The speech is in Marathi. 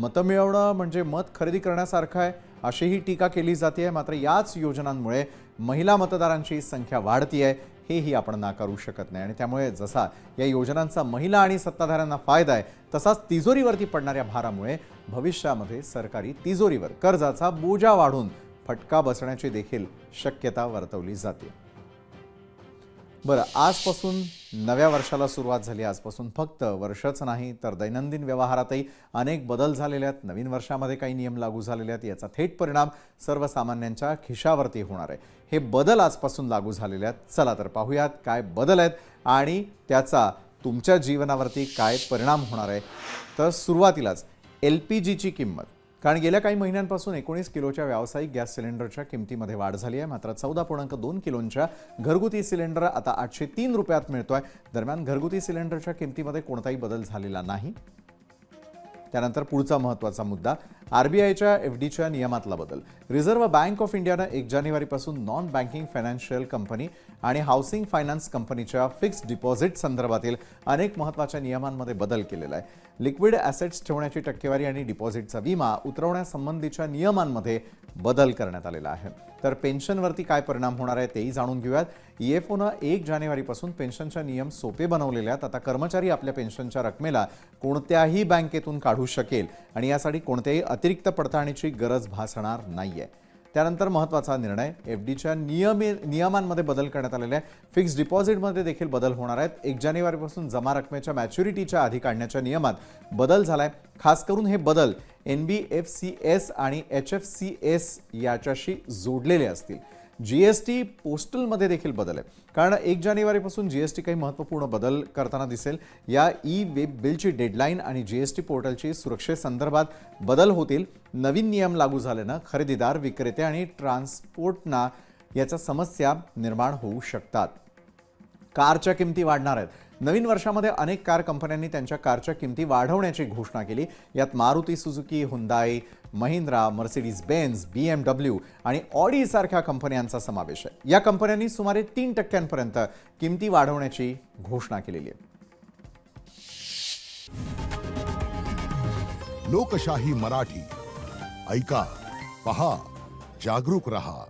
मतं मिळवणं म्हणजे मत खरेदी करण्यासारखं आहे अशीही टीका केली जाते आहे. मात्र याच योजनांमुळे महिला मतदारांची संख्या वाढती आहे हेही आपण नाकारू शकत नाही. आणि त्यामुळे जसा या योजनांचा महिला आणि सत्ताधाऱ्यांना फायदा आहे तसाच तिजोरीवरती पडणाऱ्या भारामुळे भविष्यामध्ये सरकारी तिजोरीवर कर्जाचा बोजा वाढून फटका बसण्याची देखील शक्यता वर्तवली जाते. बरं आजपासून नव्या वर्षाला सुरुवात झाली. आजपासून फक्त वर्षच नाही तर दैनंदिन व्यवहारातही अनेक बदल झालेले आहेत. नवीन वर्षामध्ये काही नियम लागू झालेले आहेत. याचा थेट परिणाम सर्वसामान्यांच्या खिशावरती होणार आहे. हे बदल आजपासून लागू झालेले आहेत. चला तर पाहूयात काय बदल आहेत आणि त्याचा तुमच्या जीवनावरती काय परिणाम होणार आहे. तर सुरुवातीलाच एल पी जीची किंमत. कारण गेल्या काही महिन्यांपासून एकोणीस किलोच्या व्यावसायिक गॅस सिलेंडरच्या किमतीमध्ये वाढ झाली आहे. मात्र चौदा पूर्णांक दोन किलोंच्या घरगुती सिलेंडर आता आठशे तीन रुपयात मिळतोय. दरम्यान घरगुती सिलेंडरच्या किमतीमध्ये कोणताही बदल झालेला नाही. त्यानंतर पुढचा महत्त्वाचा मुद्दा आरबीआयच्या एफ डीच्या नियमातला बदल. रिझर्व्ह बँक ऑफ इंडियानं एक जानेवारीपासून नॉन बँकिंग फायनान्शियल कंपनी आणि हाऊसिंग फायनान्स कंपनीच्या फिक्स्ड डिपॉझिट संदर्भातील अनेक महत्त्वाच्या नियमांमध्ये बदल केलेला आहे. लिक्विड ॲसेट्स ठेवण्याची टक्केवारी आणि डिपॉझिटचा विमा उतरवण्यासंबंधीच्या नियमांमध्ये बदल करण्यात आलेला आहे. तर पेन्शनवरती काय परिणाम होणार आहे तेही जाणून घेऊयात. ई एफ ओनं एक जानेवारीपासून पेन्शनच्या नियम सोपे बनवलेले आहेत. आता कर्मचारी आपल्या पेन्शनच्या रकमेला कोणत्याही बँकेतून काढू शकेल आणि यासाठी कोणत्याही अतिरिक्त पडताळणीची गरज भासणार नाहीये. त्यानंतर महत्त्वाचा निर्णय एफ डीच्या नियमे नियमांमध्ये बदल करण्यात आलेले आहे फिक्स्ड डिपॉझिटमध्ये देखील बदल होणार आहेत. एक जानेवारीपासून जमा रकमेच्या मॅच्युरिटीच्या आधी काढण्याच्या नियमात बदल झाला आहे खास करून हे बदल N B F C S आणि एच एफ सी एस याच्याशी जोडलेले असतील. जी एस टी पोस्टलमध्ये देखील बदल आहे. कारण एक जानेवारीपासून जी एस टी काही महत्त्वपूर्ण बदल करताना दिसेल. या ई वेब बिलची डेडलाईन आणि जी एस टी पोर्टलची सुरक्षेसंदर्भात बदल होतील. नवीन नियम लागू झाल्यानं खरेदीदार विक्रेते आणि ट्रान्सपोर्टना याच्या समस्या निर्माण होऊ शकतात. कारच्या किमती वाढणार आहेत. नवीन वर्षामध्ये अनेक कार कंपन्यांनी त्यांच्या कारच्या किमती वाढवण्याची घोषणा केली. यात Maruti Suzuki Hyundai Mahindra Mercedes Benz B M W आणि ऑडी सारख्या कंपन्यांचा समावेश आहे. या कंपन्यांनी सुमारे तीन टक्क्यांपर्यंत किमती वाढवण्याची घोषणा केलेली आहे. लोकशाही मराठी. ऐका पहा जागरूक रहा.